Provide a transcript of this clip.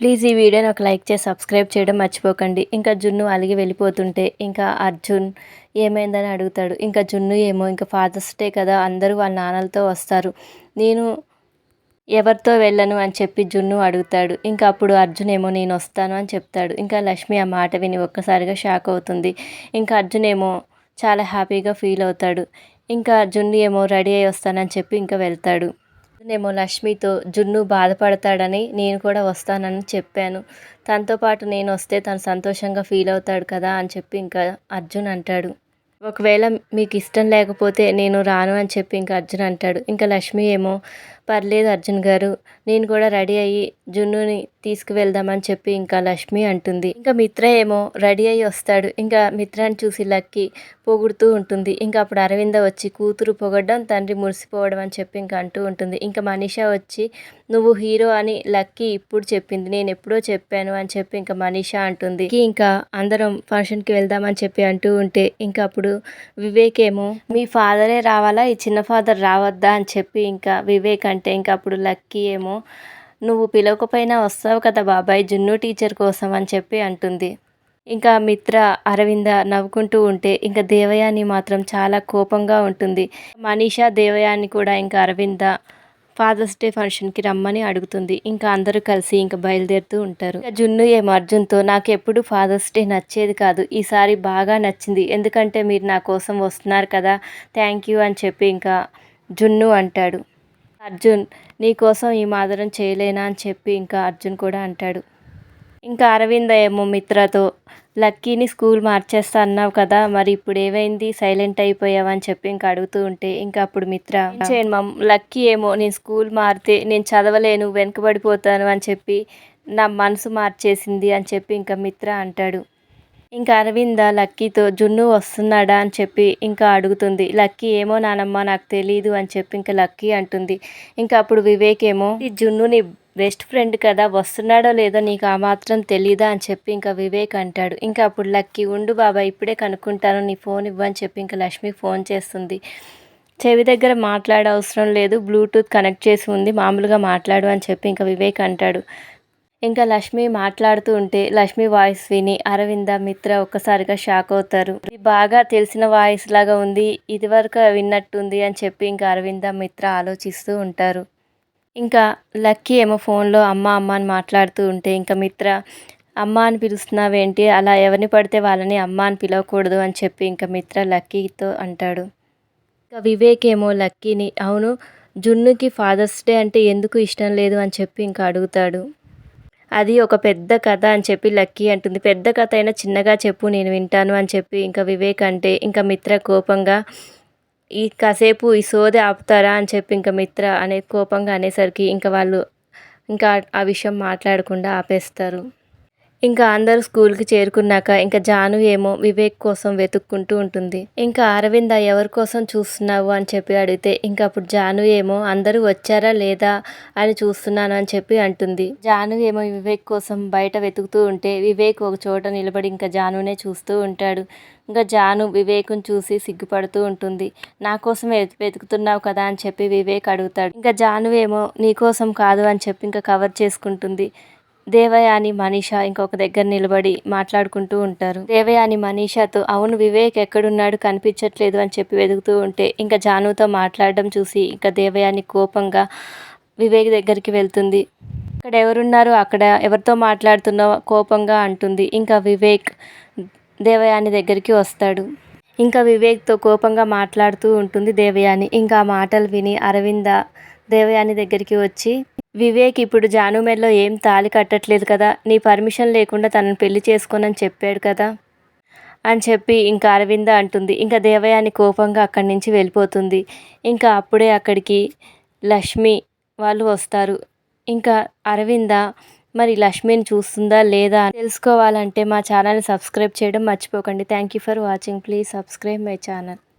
Please ఈ వీడియోని ఒక లైక్ చేసి సబ్స్క్రైబ్ చేయడం మర్చిపోకండి. ఇంకా జున్ను అలిగి వెళ్ళిపోతుంటే ఇంకా అర్జున్ ఏమైందని అడుగుతాడు. ఇంకా జున్ను ఏమో ఇంకా ఫాదర్స్ డే కదా అందరూ వాళ్ళ నాన్నలతో వస్తారు. నేను ఎవరితో వెళ్ళను అని చెప్పి జున్ను అడుగుతాడు. ఇంకా అప్పుడు అర్జున్ ఏమో నేను వస్తాను అని చెప్తాడు. ఇంకా లక్ష్మి ఆ మాట విని ఒక్కసారిగా షాక్ అవుతుంది. ఇంకా అర్జున్ ఏమో చాలా హ్యాపీగా ఫీల్ అవుతాడు. ఇంకా జున్ను ఏమో రెడీ అయి వస్తానని చెప్పి ఇంకా వెళ్తాడు. నేమో లక్ష్మితో జున్ను బాధపడతాడని నేను కూడా వస్తానని చెప్పాను. తనతో పాటు నేను వస్తే తను సంతోషంగా ఫీల్ అవుతాడు కదా అని చెప్పి ఇంకా అర్జున్ అంటాడు. ఒకవేళ మీకు ఇష్టం లేకపోతే నేను రాను అని చెప్పి ఇంకా అర్జున్ అంటాడు. ఇంకా లక్ష్మి ఏమో పర్లేదు అర్జున్ గారు నేను కూడా రెడీ అయ్యి జున్నుని తీసుకువెళ్దామని చెప్పి ఇంకా లక్ష్మి అంటుంది. ఇంకా మిత్ర ఏమో రెడీ అయ్యి వస్తాడు. ఇంకా మిత్రాన్ని చూసి లక్కి పొగుడుతూ ఉంటుంది. ఇంకా అప్పుడు అరవింద వచ్చి కూతురు పొగడ్డం తండ్రి మురిసిపోవడం అని చెప్పి ఇంకా అంటూ ఉంటుంది. ఇంకా మనీషా వచ్చి నువ్వు హీరో అని లక్కీ ఇప్పుడు చెప్పింది. నేను ఎప్పుడో చెప్పాను అని చెప్పి ఇంకా మనీష అంటుంది. ఇంకా అందరం ఫంక్షన్కి వెళ్దామని చెప్పి అంటూ ఉంటే ఇంకా అప్పుడు వివేక్ ఏమో మీ ఫాదరే రావాలా? ఈ చిన్న ఫాదర్ రావద్దా? అని చెప్పి ఇంకా వివేక్ అంటే ఇంకా అప్పుడు లక్కీ ఏమో నువ్వు పిలవకపోయినా వస్తావు కదా బాబాయ్ జున్ను టీచర్ కోసం అని చెప్పి అంటుంది. ఇంకా మిత్ర అరవింద నవ్వుకుంటూ ఉంటే ఇంకా దేవయాని మాత్రం చాలా కోపంగా ఉంటుంది. మనీషా దేవయాని కూడా ఇంకా అరవింద ఫాదర్స్ డే ఫంక్షన్కి రమ్మని అడుగుతుంది. ఇంకా అందరూ కలిసి ఇంకా బయలుదేరుతూ ఉంటారు. జున్ను ఏమో అర్జున్తో నాకు ఎప్పుడు ఫాదర్స్ డే నచ్చేది కాదు. ఈసారి బాగా నచ్చింది. ఎందుకంటే మీరు నా కోసం వస్తున్నారు కదా థ్యాంక్ యూ అని చెప్పి ఇంకా జున్ను అంటాడు. అర్జున్ నీకోసం ఈ మాదరం చేయలేనా? అని చెప్పి ఇంకా అర్జున్ కూడా అంటాడు. ఇంకా అరవింద ఏమో మిత్రతో లక్కీని స్కూల్ మార్చేస్తా అన్నావు కదా మరి ఇప్పుడు ఏమైంది? సైలెంట్ అయిపోయావని చెప్పి ఇంకా అడుగుతూ ఉంటే ఇంకా అప్పుడు మిత్ర చేయను మమ్ లక్కీ ఏమో నేను స్కూల్ మారితే నేను చదవలేను వెనుకబడిపోతాను అని చెప్పి నా మనసు మార్చేసింది అని చెప్పి ఇంకా మిత్ర అంటాడు. ఇంకా అరవింద లక్కీతో జున్ను వస్తున్నాడా? అని చెప్పి ఇంకా అడుగుతుంది. లక్కీ ఏమో నానమ్మ నాకు తెలీదు అని చెప్పి ఇంకా లక్కీ అంటుంది. ఇంకా అప్పుడు వివేక్ ఏమో ఈ జున్నుని బెస్ట్ ఫ్రెండ్ కదా వస్తున్నాడో లేదో నీకు ఆ మాత్రం తెలీదా? అని చెప్పి ఇంకా వివేక్ అంటాడు. ఇంకా అప్పుడు లక్కీ ఉండు బాబా ఇప్పుడే కనుక్కుంటాను నీ ఫోన్ ఇవ్వని చెప్పి ఇంకా లక్ష్మి ఫోన్ చేస్తుంది. చెవి దగ్గర మాట్లాడే అవసరం లేదు బ్లూటూత్ కనెక్ట్ చేసి ఉంది మామూలుగా మాట్లాడు అని చెప్పి ఇంకా వివేక్ అంటాడు. ఇంకా లక్ష్మి మాట్లాడుతూ ఉంటే లక్ష్మి వాయిస్ విని అరవింద మిత్ర ఒక్కసారిగా షాక్ అవుతారు. ఇది బాగా తెలిసిన వాయిస్ లాగా ఉంది ఇదివరకు విన్నట్టుంది అని చెప్పి ఇంకా అరవింద మిత్ర ఆలోచిస్తూ ఉంటారు. ఇంకా లక్కీ ఏమో ఫోన్లో అమ్మ అమ్మ అని మాట్లాడుతూ ఉంటే ఇంకా మిత్ర అమ్మ అని పిలుస్తున్నావేంటి అలా ఎవరిని పడితే వాళ్ళని అమ్మ అని పిలవకూడదు అని చెప్పి ఇంకా మిత్ర లక్కీతో అంటాడు. ఇంకా వివేక్ ఏమో లక్కీని అవును జున్నుకి ఫాదర్స్ డే అంటే ఎందుకు ఇష్టం లేదు అని చెప్పి ఇంకా అడుగుతాడు. అది ఒక పెద్ద కథ అని చెప్పి లక్కీ అంటుంది. పెద్ద కథ అయినా చిన్నగా చెప్పు నేను వింటాను అని చెప్పి ఇంకా వివేక్ అంటే ఇంకా మిత్ర కోపంగా ఈ కాసేపు ఈ సోది ఆపుతారా? అని చెప్పి ఇంకా మిత్ర అనే కోపంగా అనేసరికి ఇంకా వాళ్ళు ఇంకా ఆ విషయం మాట్లాడకుండా ఆపేస్తారు. ఇంకా అందరూ స్కూల్కి చేరుకున్నాక ఇంకా జాను ఏమో వివేక్ కోసం వెతుక్కుంటూ ఉంటుంది. ఇంకా అరవింద ఎవరి కోసం చూస్తున్నావు అని చెప్పి అడిగితే ఇంకా అప్పుడు జాను ఏమో అందరూ వచ్చారా లేదా అని చూస్తున్నాను అని చెప్పి అంటుంది. జాను ఏమో వివేక్ కోసం బయట వెతుకుతూ ఉంటే వివేక్ ఒక చోట నిలబడి ఇంకా జానునే చూస్తూ ఉంటాడు. ఇంకా జాను వివేక్ను చూసి సిగ్గుపడుతూ ఉంటుంది. నా కోసం వెతుకుతున్నావు కదా అని చెప్పి వివేక్ అడుగుతాడు. ఇంకా జాను ఏమో నీ కోసం కాదు అని చెప్పి ఇంకా కవర్ చేసుకుంటుంది. దేవయాని మనీషా ఇంకొక దగ్గర నిలబడి మాట్లాడుకుంటూ ఉంటారు. దేవయాని మనీషాతో అవును వివేక్ ఎక్కడున్నాడు కనిపించట్లేదు అని చెప్పి వెతుకుతూ ఉంటే ఇంకా జానుతో మాట్లాడడం చూసి ఇంకా దేవయాని కోపంగా వివేక్ దగ్గరికి వెళ్తుంది. అక్కడ ఎవరున్నారు? అక్కడ ఎవరితో మాట్లాడుతున్నావు? కోపంగా అంటుంది. ఇంకా వివేక్ దేవయాని దగ్గరికి వస్తాడు. ఇంకా వివేక్తో కోపంగా మాట్లాడుతూ ఉంటుంది దేవయాని. ఇంకా మాటలు విని అరవింద దేవయాని దగ్గరికి వచ్చి వివేక్ ఇప్పుడు జాను ఏం తాళి కట్టట్లేదు కదా నీ పర్మిషన్ లేకుండా తనను పెళ్ళి చేసుకోనని చెప్పాడు కదా? అని చెప్పి ఇంకా అరవింద అంటుంది. ఇంకా దేవయాని కోపంగా అక్కడి నుంచి వెళ్ళిపోతుంది. ఇంకా అప్పుడే అక్కడికి లక్ష్మి వాళ్ళు వస్తారు. ఇంకా అరవింద మరి లక్ష్మిని చూస్తుందా లేదా తెలుసుకోవాలంటే మా ఛానల్ని సబ్స్క్రైబ్ చేయడం మర్చిపోకండి. Thank you for watching. Please subscribe my channel.